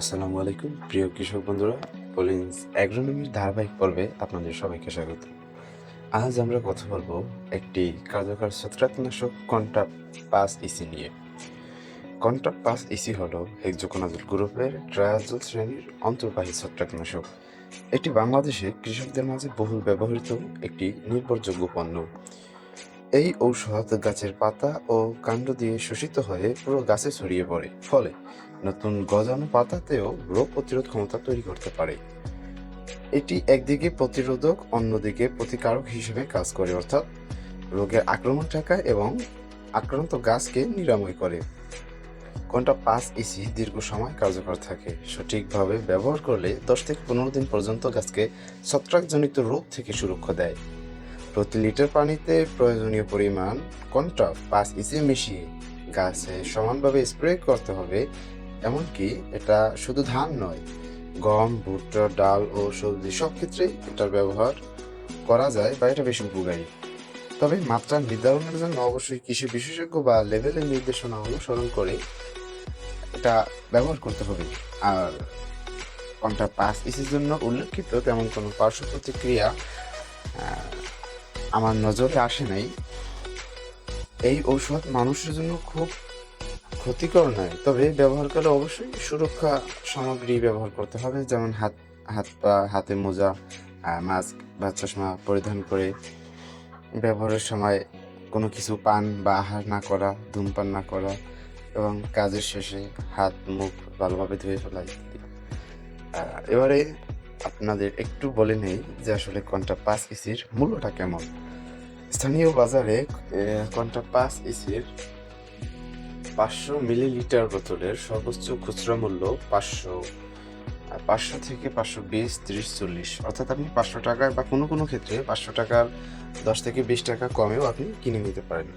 আসসালামু আলাইকুম। প্রিয় কৃষক বন্ধুরা, পলিন্স অ্যাগ্রোনমির ধারাবাহিক পর্বে আপনাদের সবাইকে স্বাগত। আজ আমরা কথা বলব একটি কার্যকর ছত্রাকনাশক কন্টাপ পাস ইসি নিয়ে। কন্টাপ পাস ইসি হলো হেক্সোকোনাজল গ্রুপের ট্রায়াজল শ্রেণির অন্তর্বাহী ছত্রাকনাশক। এটি বাংলাদেশে কৃষকদের মাঝে বহুল ব্যবহৃত একটি নির্ভরযোগ্য পণ্য। এই ঔষধ গাছের পাতা ও কাণ্ড দিয়ে শোষিত হয়ে পুরো গাছে ছড়িয়ে পড়ে। ফলে নতুন গজানো পাতাতেও রোগ প্রতিরোধ ক্ষমতা তৈরি করতে পারে। এটি একদিকে প্রতিরোধক, অন্যদিকে প্রতিকারক হিসেবে কাজ করে, অর্থাৎ রোগের আক্রমণ ঠেকায় এবং আক্রান্ত গাছকে নিরাময় করে। কোনটা পাঁচ ইসি দীর্ঘ সময় কার্যকর থাকে, সঠিকভাবে ব্যবহার করলে দশ থেকে পনেরো দিন পর্যন্ত গাছকে ছত্রাকজনিত রোগ থেকে সুরক্ষা দেয়। প্রতি লিটার পানিতে প্রয়োজনীয় পরিমাণ কন্টা? পাঁচ ইসি মিশিয়ে গাছে সমানভাবে স্প্রে করতে হবে, এমনকি এটা শুধু ধান নয়, গম, ভুট্টা, ডাল ও সবজি সব ক্ষেত্রেই এটার ব্যবহার করা যায় বা এটা বেশি উপকারী। তবে মাত্রা নির্ধারণের জন্য অবশ্যই কৃষি বিশেষজ্ঞ বা লেভেলের নির্দেশনা অনুসরণ করে এটা ব্যবহার করতে হবে। আর কোনটা পাঁচ ইসির জন্য উল্লেখিত তেমন কোনো পার্শ্ব প্রতিক্রিয়া আমার নজরে আসে নাই এই ঔষধ মানুষের জন্য খুব ক্ষতিকর নয়, তবে ব্যবহার করলে অবশ্যই সুরক্ষা সামগ্রী ব্যবহার করতে হবে, যেমন হাত হাত পা, হাতে মোজা মাস্ক বা চশমা পরিধান করে ব্যবহারের সময় কোনো কিছু পান বা আহার না করা, ধূমপান না করা এবং কাজের শেষে হাত, মুখ ভালোভাবে ধুয়ে ফেলা ইত্যাদি। এবারে আপনাদের একটু বলে নেই যে আসলে কোনটা পাঁচ ইসির মূল্যটা কেমন। স্থানীয় বাজারে কোনটা পাঁচ ইসির পাঁচশো মিলিলিটার বোতলের সর্বোচ্চ খুচরা মূল্য পাঁচশো পাঁচশো থেকে পাঁচশো বিশ, ত্রিশ, চল্লিশ। অর্থাৎ আপনি পাঁচশো টাকায় বা কোনো কোনো ক্ষেত্রে পাঁচশো টাকার দশ থেকে বিশ টাকা কমেও আপনি কিনে নিতে পারেন।